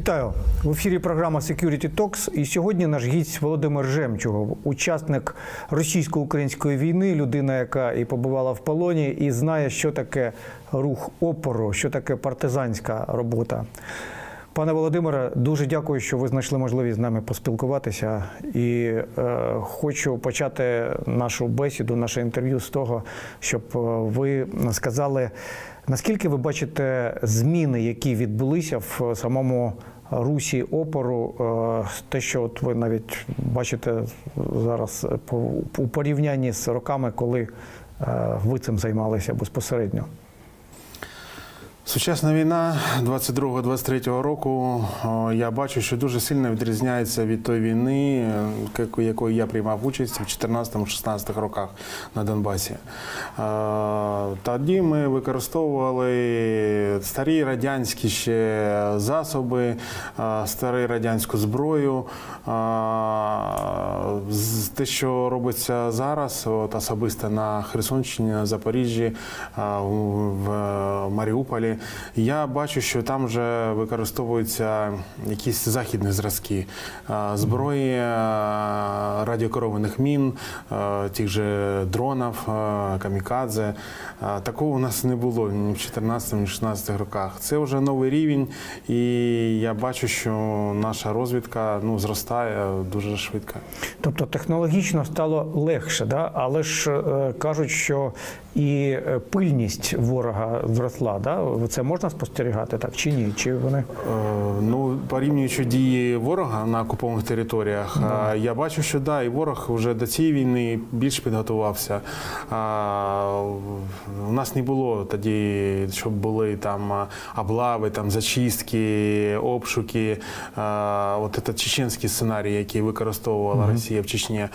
Вітаю в ефірі. Програма Security Talks. І сьогодні наш гість Володимир Жемчугов, учасник російсько-української війни, людина, яка і побувала в полоні, і знає, що таке рух опору, що таке партизанська робота. Пане Володимире, дуже дякую, що ви знайшли можливість з нами поспілкуватися. І е, хочу почати нашу бесіду, наше інтерв'ю з того, щоб е, ви сказали, наскільки ви бачите зміни, які відбулися в самому русі опору, е, те, що от ви навіть бачите зараз у порівнянні з роками, коли е, ви цим займалися безпосередньо. Сучасна війна 22-23 року. Я бачу, що дуже сильно відрізняється від тої війни, е, якої я приймав участь в 14-16 роках на Донбасі. Е, Тоді ми використовували старі радянські ще засоби, е, стару радянську зброю. Те, що робиться зараз, особисто на Херсонщині, Запоріжжі, в Маріуполі, я бачу, що там вже використовуються якісь західні зразки зброї, радіокерованих мін, тих же дронів, камікадзе. Такого у нас не було ні в 14 ні в 16 роках. Це вже новий рівень, і я бачу, що наша розвідка ну, зростає дуже швидко. Тобто технологічно стало легше, да? але ж е, кажуть, що і е, пильність ворога зросла. Да? Це можна спостерігати так чи ні? Чи вони Е, Ну, порівнюючи дії ворога на окупованих територіях, е, я бачу, що да, і ворог вже до цієї війни більш підготувався. У нас не було тоді, щоб були там облави, там зачистки, обшуки. От це чеченський сценарій, який використовувала Росія в Чечні.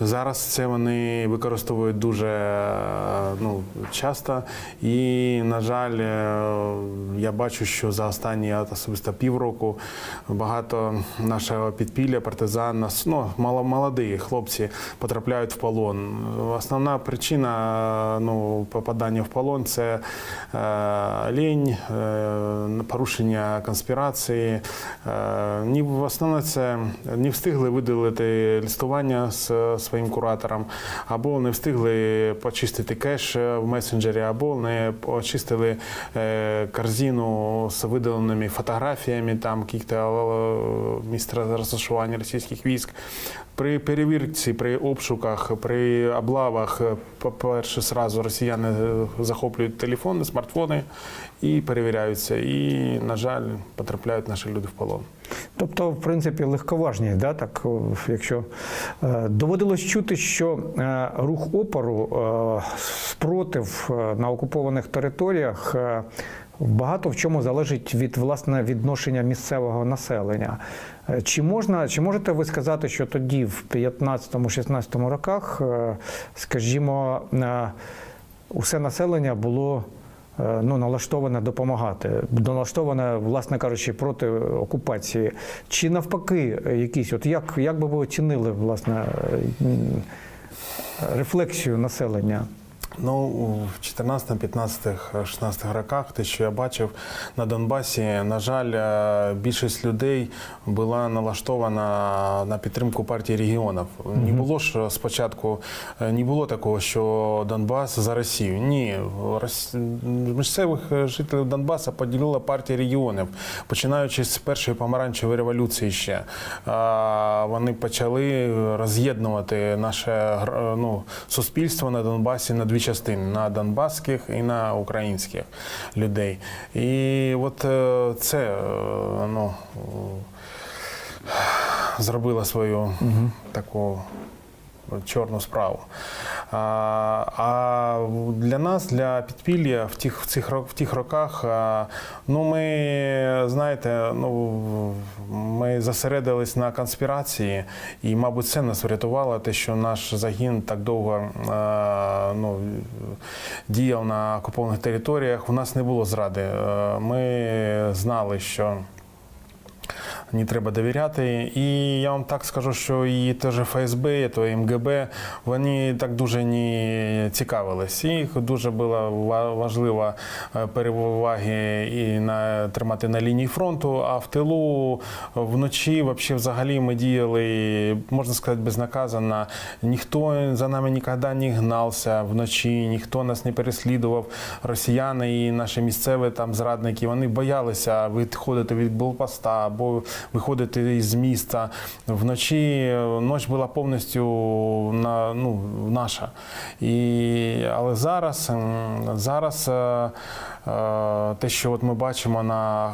Зараз це вони використовують дуже е, ну, часто. І, на жаль, е, я бачу, що за останні от, особисто півроку багато нашого підпілля, партизан, ну, молоді хлопці потрапляють в полон. Основна причина ну, попадання в полон це е, лінь, е, порушення конспірації. Е, ні, в основному це не встигли видалити листування з своїм куратором, або не встигли почистити кеш в месенджері, або не очистили е, корзину з видаленими фотографіями там каких-то місць розташування російських військ. При перевірці, при обшуках, при облавах, е, по-перше, сразу росіяни е, захоплюють телефони, смартфони і перевіряються. І, на жаль, потрапляють наші люди в полон. Тобто, в принципі, легковажні, да? так, якщо е, доводилось чути, що рух опору, спротив на окупованих територіях. Багато в чому залежить від власне відношення місцевого населення. Е, Чи можна, чи можете ви сказати, що тоді, в 15-16 роках, е, скажімо, е, усе населення було ну, налаштоване допомагати, налаштоване, власне кажучи, проти окупації. Чи навпаки, якісь, от як, як би ви оцінили власне рефлексію населення? Ну, в 14, 15, 16 роках, те, що я бачив на Донбасі, на жаль, е, більшість людей була налаштована на підтримку партії регіонів. Не було ж спочатку, е, не було такого, що Донбас за Росію. Ні, Рос- місцевих жителів Донбаса поділила партія регіонів, починаючи з першої помаранчевої революції ще. Вони почали роз'єднувати наше ну, суспільство на Донбасі на дві частини: на донбаських і на українських людей. І от е, це е, ну, е, зробило свою таку чорну справу. А, а для нас, для підпілля в тих, в цих, в тих роках, ну ми, знаєте, ну, зосередились на конспірації, і, мабуть, це нас врятувало, те, що наш загін так довго а, ну, діяв на окупованих територіях. У нас не було зради. Е, Ми знали, що не треба довіряти. І я вам так скажу, що і те ж ФСБ, і то МГБ, вони так дуже не цікавились. Їх дуже було ва- важливо е, переваги і на тримати на лінії фронту. А в тилу вночі, взагалі, ми діяли, можна сказати, безнаказано. Ніхто за нами ніколи не гнався вночі, ніхто нас не переслідував. Росіяни і наші місцеві там зрадники вони боялися відходити від блокпоста або виходити із міста вночі. Ніч була повністю на ну наша. І але зараз зараз. Е, е, Те, що от ми бачимо на,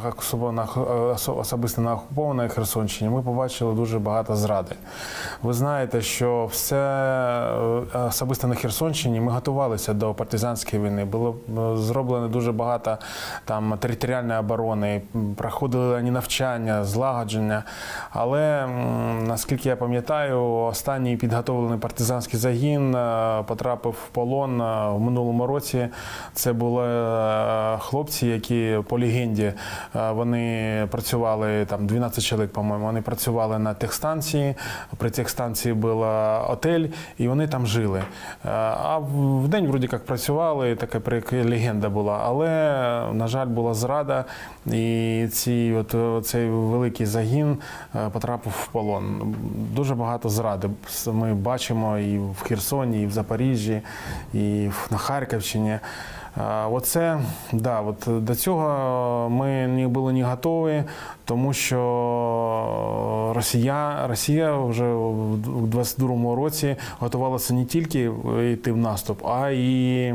на осо- особисто на окупованій Херсонщині, ми побачили дуже багато зради. Ви знаєте, що все е, особисто на Херсонщині ми готувалися до партизанської війни. Було е, зроблено дуже багато там територіальної оборони, проходили вони навчання, злагодження. Але наскільки я пам'ятаю, останній підготовлений партизанський загін е, потрапив в полон е, в минулому році. Це були е, хлопці, які по легенді е, вони працювали там 12 чоловік, по-моєму. Вони працювали на техстанції. При техстанції був отель, і вони там жили. Е, А в день вроді як працювали, така легенда була. Але, на жаль, була зрада, і ці, от, цей великий загін е, потрапив в полон. Дуже багато зради ми бачимо і в Херсоні, і в Запоріжжі, і на Харківщині. Оце да, от до цього ми не були не готові, тому що Росія, Росія вже в 22-му році готувалася не тільки йти в наступ, а й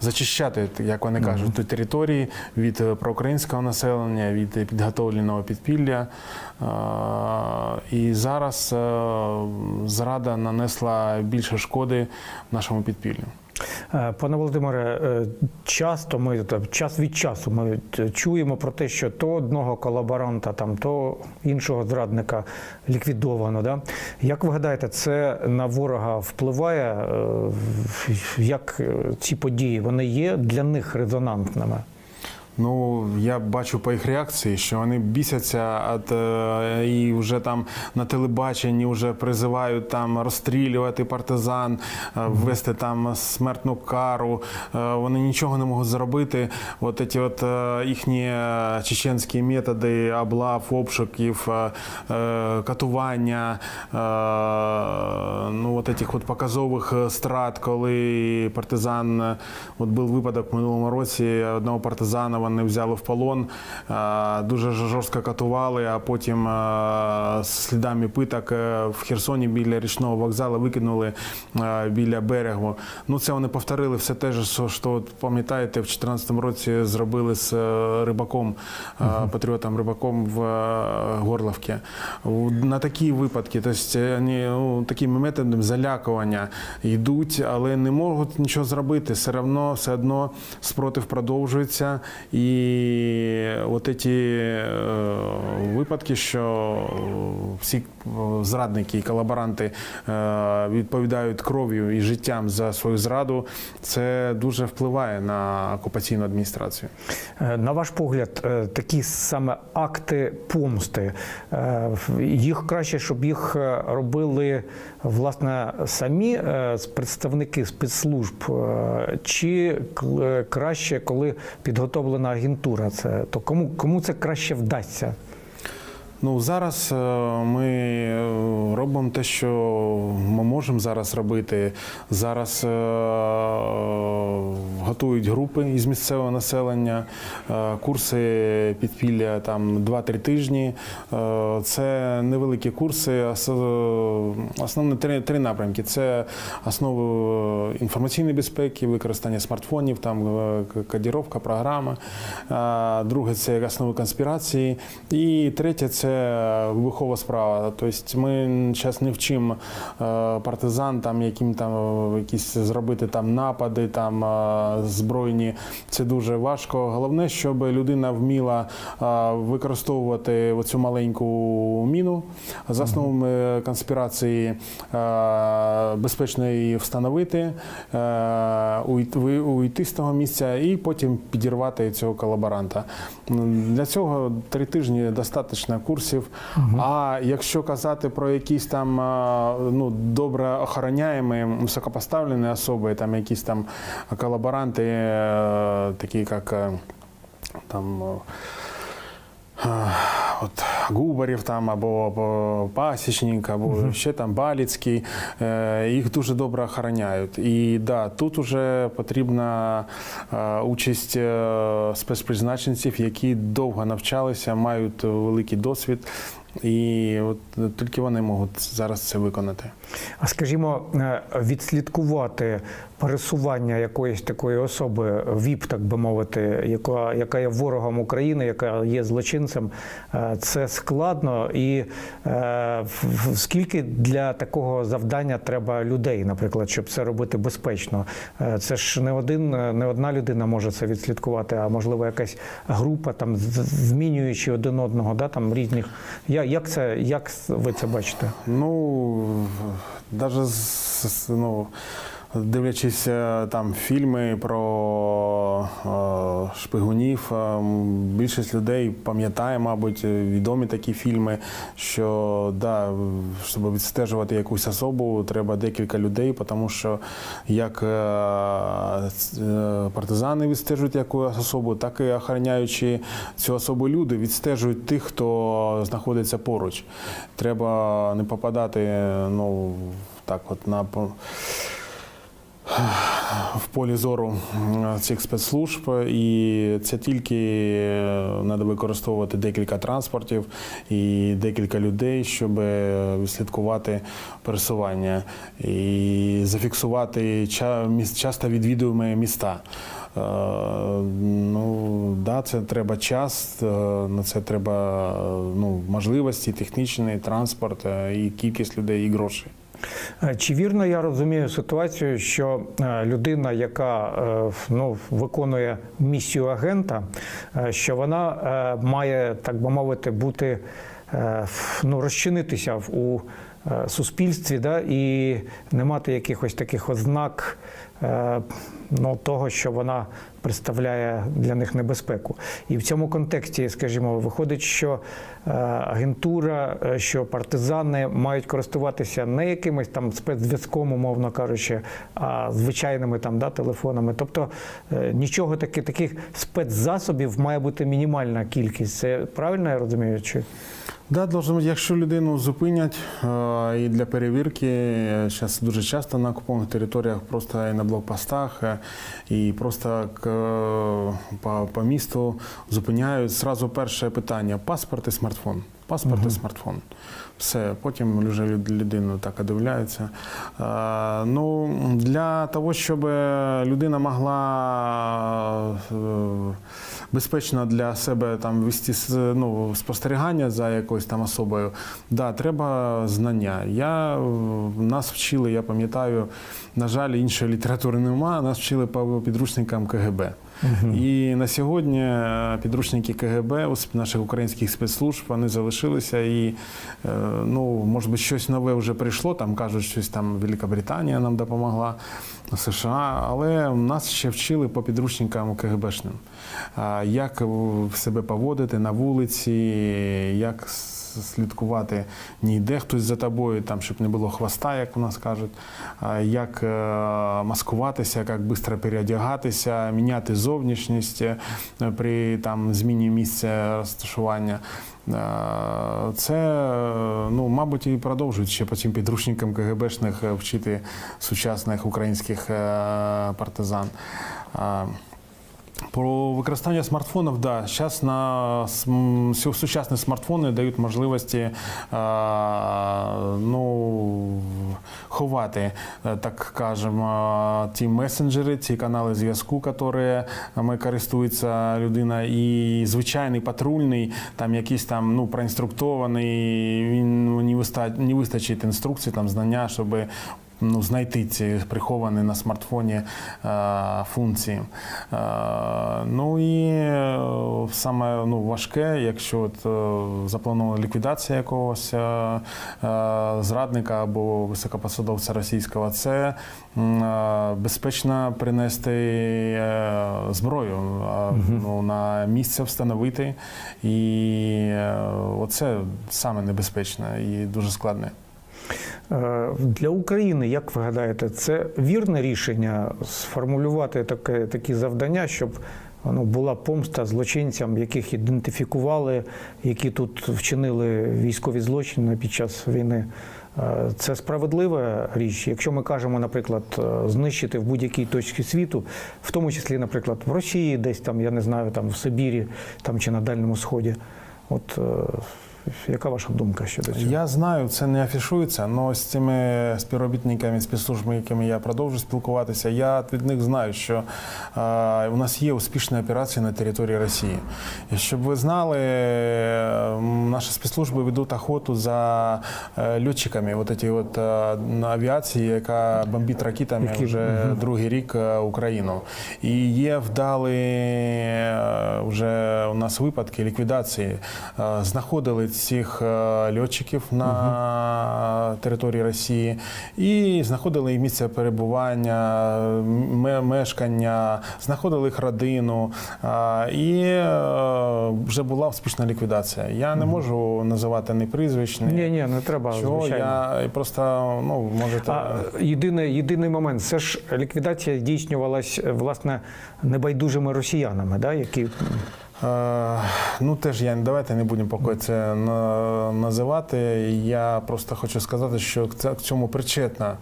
зачищати, як вони кажуть, ті території від е, проукраїнського населення, від е, підготовленого підпілля. І зараз е, зрада нанесла більше шкоди нашому підпіллю. Е, Пане Володимире, е, часто ми час від часу ми чуємо про те, що то одного колаборанта, там то іншого зрадника ліквідовано. Да? Як ви гадаєте, це на ворога впливає? Е, Як е, ці події вони є для них резонантними? Ну, я бачу по їх реакції, що вони бісяться от, е, і вже там на телебаченні вже призивають там розстрілювати партизан, е, ввести там смертну кару. Е, Вони нічого не можуть зробити. От ці от е, їхні е, чеченські методи облав, обшуків, е, е, катування, е, ну от этих от показових страт, коли партизан, е, от був випадок в минулому році, одного партизана вони взяли в полон, е, дуже жорстко катували, а потім е, слідами питок е, в Херсоні біля річного вокзалу викинули біля берегу. Ну це вони повторили все те ж, що, що пам'ятаєте, в 2014 році зробили з рибаком, патріотом рибаком в Горловці. На такі випадки, тобто вони ну, такими методами залякування йдуть, але не можуть нічого зробити. Все одно, все одно спротив продовжується. І от ці е, випадки, що всі е, зрадники і колаборанти е, відповідають кров'ю і життям за свою зраду, це дуже впливає на окупаційну адміністрацію. Е, На ваш погляд, е, такі саме акти помсти, е, їх краще, щоб їх е, робили власне самі е, представники спецслужб, е, чи е, краще, коли підготовлена агентура? Це то кому кому це краще вдасться? Ну зараз е, ми е, робимо те, що ми можемо зараз робити. Зараз е, готують групи із місцевого населення, курси підпілля там 2-3 тижні. Це невеликі курси. ос- Основні три, три напрямки: це основи інформаційної безпеки, використання смартфонів, там кодіровка, програма. Е, Друге це основи конспірації. І третє це вибухова справа. Тобто ми зараз не вчимо е, партизан, там яким там е, якісь зробити там напади, там е, збройні. Це дуже важко. Головне, щоб людина вміла використовувати оцю маленьку міну за основами конспірації, безпечно її встановити, уйти- з того місця і потім підірвати цього колаборанта. Для цього три тижні достатньо курсу. Ресурсів. А якщо казати про якісь там ну, добре охороняємі, високопоставлені особи, там якісь там колаборанти, е, такі як е, там. От Губарів там або, або Пасічник, або ще там Баліцький, е, їх дуже добре охороняють. І да, тут вже потрібна е, участь е, спецпризначенців, які довго навчалися, мають великий досвід, і от тільки вони можуть зараз це виконати. А скажімо, відслідкувати пересування якоїсь такої особи, ВІП, так би мовити, яка, яка є ворогом України, яка є злочинцем, е, це складно. І е, скільки для такого завдання треба людей, наприклад, щоб це робити безпечно? Е, Це ж не один, не одна людина може це відслідкувати, а можливо якась група, там змінюючи один одного, да, там різних. Я- Як це, як ви це бачите? Ну, навіть з- ну, дивлячись е, там фільми про е, шпигунів, е, більшість людей пам'ятає, мабуть, відомі такі фільми, що да, щоб відстежувати якусь особу, треба декілька людей, тому що як партизани відстежують якусь особу, так і охороняючи цю особу люди відстежують тих, хто знаходиться поруч. Треба не попадати ну, так от на в полі зору цих спецслужб, і це тільки треба використовувати декілька транспортів і декілька людей, щоб е, відслідкувати пересування і зафіксувати часто відвідуємо міста. Е, Ну, да, це треба час, е, на це треба ну, можливості, технічний транспорт, і кількість людей, і грошей. Е, Чи вірно я розумію ситуацію, що е, людина, яка е, ну, виконує місію агента, що вона має, так би мовити, бути ну, розчинитися у суспільстві, да, і не мати якихось таких ознак ну, того, що вона представляє для них небезпеку. І в цьому контексті, скажімо, виходить, що е, агентура, е, що партизани мають користуватися не якимось там спецзв'язком, умовно кажучи, а звичайними там да, телефонами. Тобто е, нічого таки, таких спецзасобів має бути мінімальна кількість. Це правильно я розумію? Чи? Да, якщо людину зупинять і для перевірки, зараз дуже часто на окупованих територіях, просто і на блокпостах, і просто к, по, по місту зупиняють. Зразу перше питання: паспорт і смартфон. Паспорт і смартфон. Все, потім вже людину так одивляються. Е, ну, для того, щоб людина могла е, безпечно для себе там вести ну, спостерігання за якоюсь там особою, да, треба знання. Я нас вчили, я пам'ятаю, на жаль, іншої літератури немає, нас вчили по підручникам КГБ. І на сьогодні е, підручники КГБ наших українських спецслужб вони залишилися. І е, ну, може би, щось нове вже прийшло. Там кажуть, щось там Велика нам допомогла. США, але нас ще вчили по підручникам КГБшним, як себе поводити на вулиці, як слідкувати, не йде хтось за тобою, там, щоб не було хвоста, як у нас кажуть, як е, маскуватися, як швидко переодягатися, міняти зовнішність е, при там, зміні місця розташування. Це, е, ну, мабуть, і продовжують ще по цим підручникам КГБшних вчити сучасних українських партизан. Про використання смартфонів, да, зараз на сучасні смартфони дають можливості е, ну, ховати, е, так кажемо, ті месенджери, ті канали зв'язку, які ми користується людина, і звичайний патрульний, там якийсь там ну, проінструктований, він ну, не вистачить інструкцій, там знання, щоб ну, знайти ці приховані на смартфоні е, функції. Е, ну і е, саме ну, важке, якщо от, запланована ліквідація якогось зрадника або високопосадовця російського, це е, безпечно принести е, зброю е, ну, на місце встановити. І е, оце саме небезпечне і дуже складне. Е, Для України, як ви гадаєте, це вірне рішення сформулювати таке, такі завдання, щоб ну, була помста злочинцям, яких ідентифікували, які тут вчинили військові злочини під час війни. Е, Це справедлива річ. Якщо ми кажемо, наприклад, е, знищити в будь-якій точці світу, в тому числі, наприклад, в Росії, десь там, я не знаю, там в Сибірі там чи на Дальньому Сході. От яка ваша думка щодо цього? Я знаю, це не афішується, але з цими співробітниками спецслужб, якими я продовжу спілкуватися, я від них знаю, що е, у нас є успішні операції на території Росії. І щоб ви знали, наші спецслужби ведуть охоту за е, льотчиками от ці от, е, авіації, яка бомбить ракетами Які- вже другий рік е, Україну. І є вдалі е, вже у нас випадки ліквідації. Знаходили цих е, льотчиків на території Росії і знаходили їх місце перебування, ме- мешкання, знаходили їх родину. е, І е, вже була успішна ліквідація. Я не можу називати ні прізвищ, ні Ні, ні, не треба. чого. звичайно. Я просто ну можете. А єдиний, єдиний момент, це ж ліквідація здійснювалась власне небайдужими росіянами, да, які Ну теж я давайте не будемо поки це називати. Я просто хочу сказати, що к цьому причетна.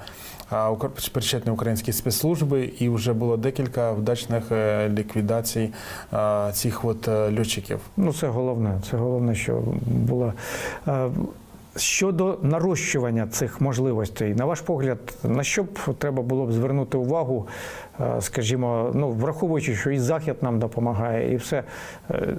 а, Причетні українські спецслужби, і вже було декілька вдачних е, ліквідацій е, цих от е, льотчиків. ну це головне. Це головне, що було. Е, Щодо нарощування цих можливостей, на ваш погляд, на що б треба було б звернути увагу, е, скажімо, ну враховуючи, що і Захід нам допомагає, і все, е,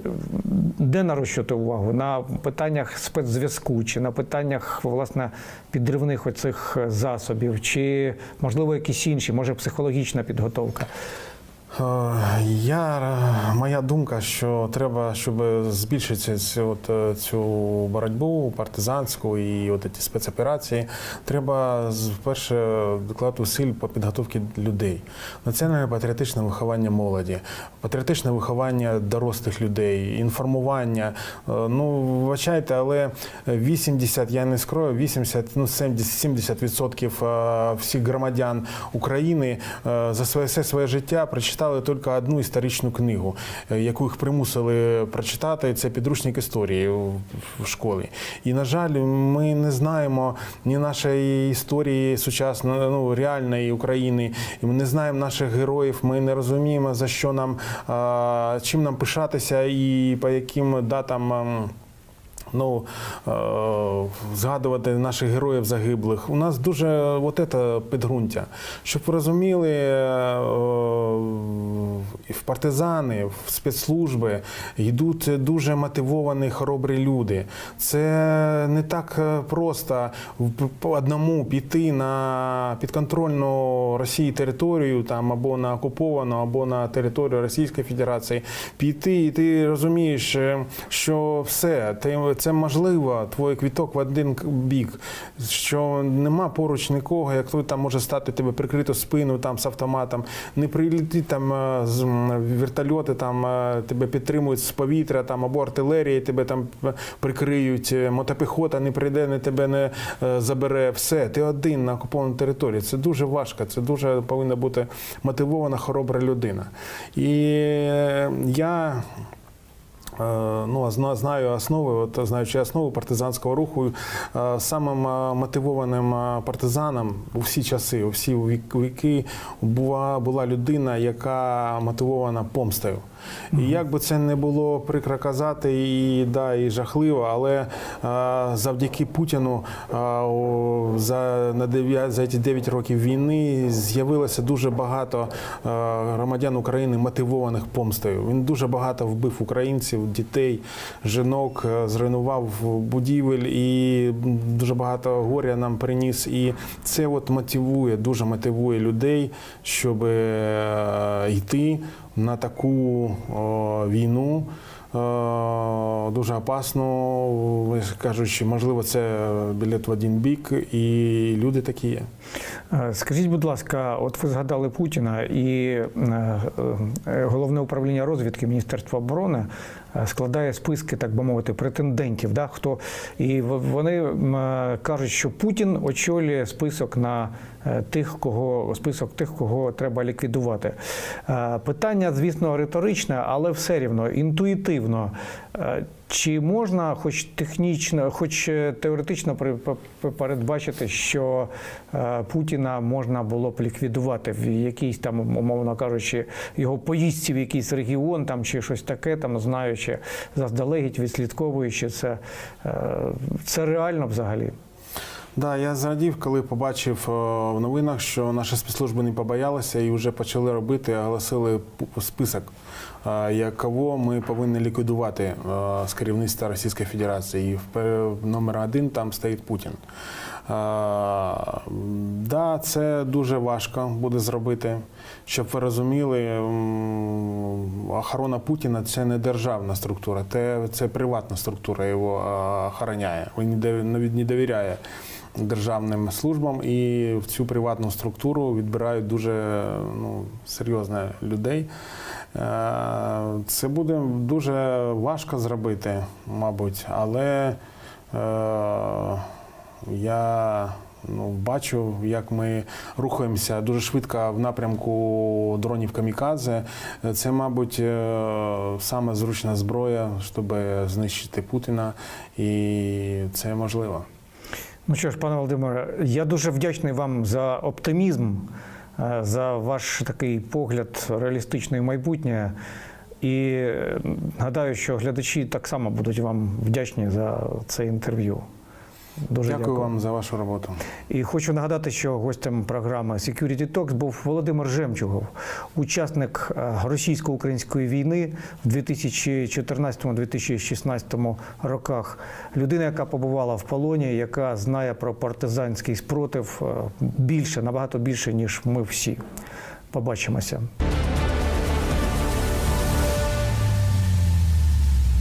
де нарощувати увагу? На питаннях спецзв'язку, чи на питаннях власне підривних оцих засобів, чи можливо якісь інші, може психологічна підготовка? Е, Я, моя думка, що треба, щоб збільшити цю, от, е, цю боротьбу партизанську і от ці спецоперації, треба вперше докладати усиль по підготовці людей. Національне патріотичне виховання молоді, патріотичне виховання дорослих людей, інформування. Е, Ну, вибачайте, але 80, я не скрою, 80, ну 70, 70 відсотків е, всіх громадян України за своє все своє життя прочитали тільки одну історичну книгу, е, яку їх примусили прочитати. Це підручник історії в школі. І на жаль, ми не знаємо ні нашої історії сучасної, ну реальної України. Ми не знаємо наших героїв. Ми не розуміємо за що нам чим нам пишатися і по яким датам. Ну, е, згадувати наших героїв загиблих. У нас дуже от це підґрунтя. Щоб ви розуміли, е, в партизани, в спецслужби йдуть дуже мотивовані, хоробрі люди. Це не так е, просто одному піти на підконтрольну Росії територію там або на окуповану, або на територію Російської Федерації. Піти, і ти розумієш, е, що все, це можливо, твій квіток в один бік, що нема поруч нікого, як той там може стати тебе прикрито спину там з автоматом, не прилетить там е, з вертольоти, там е, тебе підтримують з повітря, там або артилерії тебе там е, прикриють, е, мотопіхота не прийде, не тебе не забере. Все, ти один на окупованій території. Це дуже важко, це дуже повинна бути мотивована, хоробра людина. І я. Е, Ну, знаю основи, от знаючи основу партизанського руху, е, самим е, мотивованим партизаном у всі часи, у всі вік- віки була, була людина, яка мотивована помстою. І як би це не було прикро казати, і да, і жахливо, але а, завдяки Путіну а, о, за на 9, за ці 9 років війни з'явилося дуже багато а, громадян України мотивованих помстою. Він дуже багато вбив українців, дітей, жінок, е, зруйнував будівель і дуже багато горя нам приніс. І це от мотивує, дуже мотивує людей, щоб е, йти на таку війну. Дуже опасно, кажучи, можливо, це білет в один бік, і люди такі є. Е, Скажіть, будь ласка, от ви згадали Путіна і е, е, головне управління розвідки Міністерства оборони складає списки, так би мовити, претендентів. Да, хто і вони е, кажуть, що Путін очолює список на е, тих, кого список тих, кого треба ліквідувати. Е, Питання, звісно, риторичне, але все рівно інтуїтивно. Е, Чи можна, хоч технічно, хоч е, теоретично передбачити, що е, Путіна можна було б ліквідувати в якійсь там, умовно кажучи, його поїздці в якийсь регіон там чи щось таке, там знаючи заздалегідь, відслідковуючи це, це реально взагалі. Да, я зрадів, коли побачив в новинах, що наші спецслужби не побоялися і вже почали робити, оголосили список, е, як кого ми повинні ліквідувати е, з керівництва Російської Федерації. І номер один там стоїть Путін. Е, Да, це дуже важко буде зробити. Щоб ви розуміли, охорона Путіна це не державна структура, це, це приватна структура його е, охороняє. Він не довіряє державним службам і в цю приватну структуру відбирають дуже ну, серйозно людей. Е, Це буде дуже важко зробити, мабуть, але е, я ну, бачу, як ми рухаємося дуже швидко в напрямку дронів камікадзе. Це, мабуть, е, саме зручна зброя, щоб знищити Путіна, і це можливо. Ну що ж, пане Володимире, я дуже вдячний вам за оптимізм, за ваш такий погляд реалістичне майбутнє. І е, гадаю, що глядачі так само будуть вам вдячні за це інтерв'ю. Дуже Дякую, вам за вашу роботу. І хочу нагадати, що гостем програми Security Talks був Володимир Жемчугов, учасник е, російсько-української війни в 2014-2016 роках. Людина, яка побувала в полоні, яка знає про партизанський спротив е, більше, набагато більше, ніж ми всі. Побачимося.